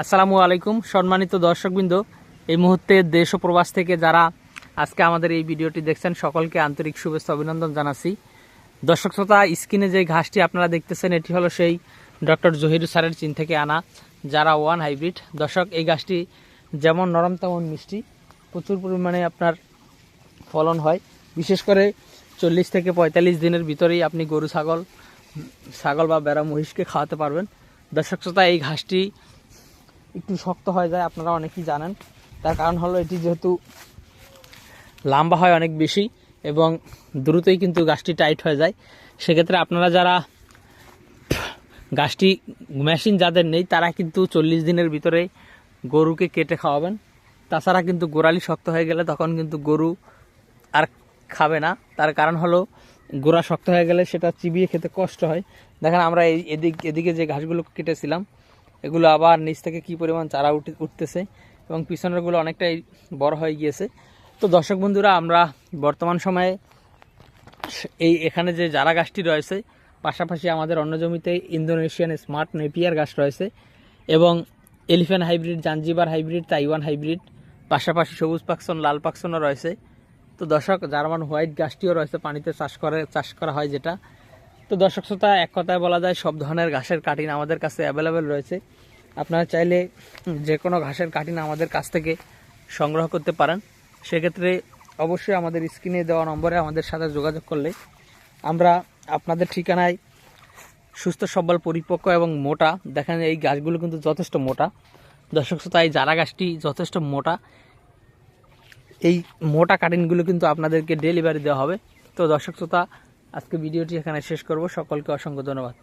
আসসালামু আলাইকুম, সম্মানিত দর্শকবৃন্দ। এই মুহূর্তে দেশ ও প্রবাস থেকে যারা আজকে আমাদের এই ভিডিওটি দেখছেন, সকলকে আন্তরিক শুভেচ্ছা অভিনন্দন জানাচ্ছি। দর্শক শ্রোতা, স্ক্রিনে যে ঘাসটি আপনারা দেখতেছেন, এটি হলো সেই ডক্টর জহির স্যারের চীন থেকে আনা যারা ওয়ান হাইব্রিড। দর্শক, এই গাছটি যেমন নরম, তেমন মিষ্টি। প্রচুর পরিমাণে আপনার ফলন হয়। বিশেষ করে চল্লিশ থেকে পঁয়তাল্লিশ দিনের ভিতরেই আপনি গরু, ছাগল ছাগল বা বেড়া, মহিষকে খাওয়াতে পারবেন। দর্শক শ্রোতা, এই ঘাসটি একটু শক্ত হয়ে যায়, আপনারা অনেকেই জানেন। তার কারণ হলো এটি যেহেতু লম্বা হয় অনেক বেশি এবং দ্রুতই কিন্তু গাছটি টাইট হয়ে যায়। সেক্ষেত্রে আপনারা যারা গাছটি মেশিন যাদের নেই, তারা কিন্তু চল্লিশ দিনের ভিতরে গরুকে কেটে খাওয়াবেন। তাছাড়া কিন্তু গোড়ালি শক্ত হয়ে গেলে তখন কিন্তু গরু আর খাবে না। তার কারণ হলো গোড়া শক্ত হয়ে গেলে সেটা চিবিয়ে খেতে কষ্ট হয়। দেখেন আমরা এই এদিক এদিকে যে ঘাসগুলো কেটেছিলাম এগুলো আবার নিচ থেকে কি পরিমাণ চারা উঠে, উঠতেছে এবং পিছনেরগুলো অনেকটাই বড় হয়ে গিয়েছে। তো দর্শক বন্ধুরা, আমরা বর্তমান সময়ে এই এখানে যে জারা গাছটি রয়েছে, পাশাপাশি আমাদের অন্য জমিতে ইন্দোনেশিয়ান স্মার্ট নেপিয়ার গাছ রয়েছে এবং elephant hybrid, Zanzibar hybrid, Taiwan hybrid, পাশাপাশি সবুজ পাকসন, লাল পাকসনও রয়েছে। তো দর্শক জার্মান হোয়াইট গাছটিও রয়েছে, পানিতে চাষ করে, চাষ করা হয় যেটা। তো দর্শক শ্রোতা, এক কথায় বলা যায়, সব ধরনের ঘাসের কাটিন আমাদের কাছে অ্যাভেলেবেল রয়েছে। আপনারা চাইলে যে কোনো ঘাসের কাটিন আমাদের কাছ থেকে সংগ্রহ করতে পারেন। সেক্ষেত্রে অবশ্যই আমাদের স্ক্রিনে দেওয়া নম্বরে আমাদের সাথে যোগাযোগ করলে আমরা আপনাদের ঠিকানায় সুস্থ, সবল, পরিপক্ক এবং মোটা, দেখেন এই গাছগুলো কিন্তু যথেষ্ট মোটা। দর্শক শ্রোতা, এই জারা গাছটি যথেষ্ট মোটা, এই মোটা কাটিংগুলো কিন্তু আপনাদেরকে ডেলিভারি দেওয়া হবে। তো দর্শক শ্রোতা আজকে ভিডিওটি এখানে শেষ করব। সকলকে অসংখ্য ধন্যবাদ।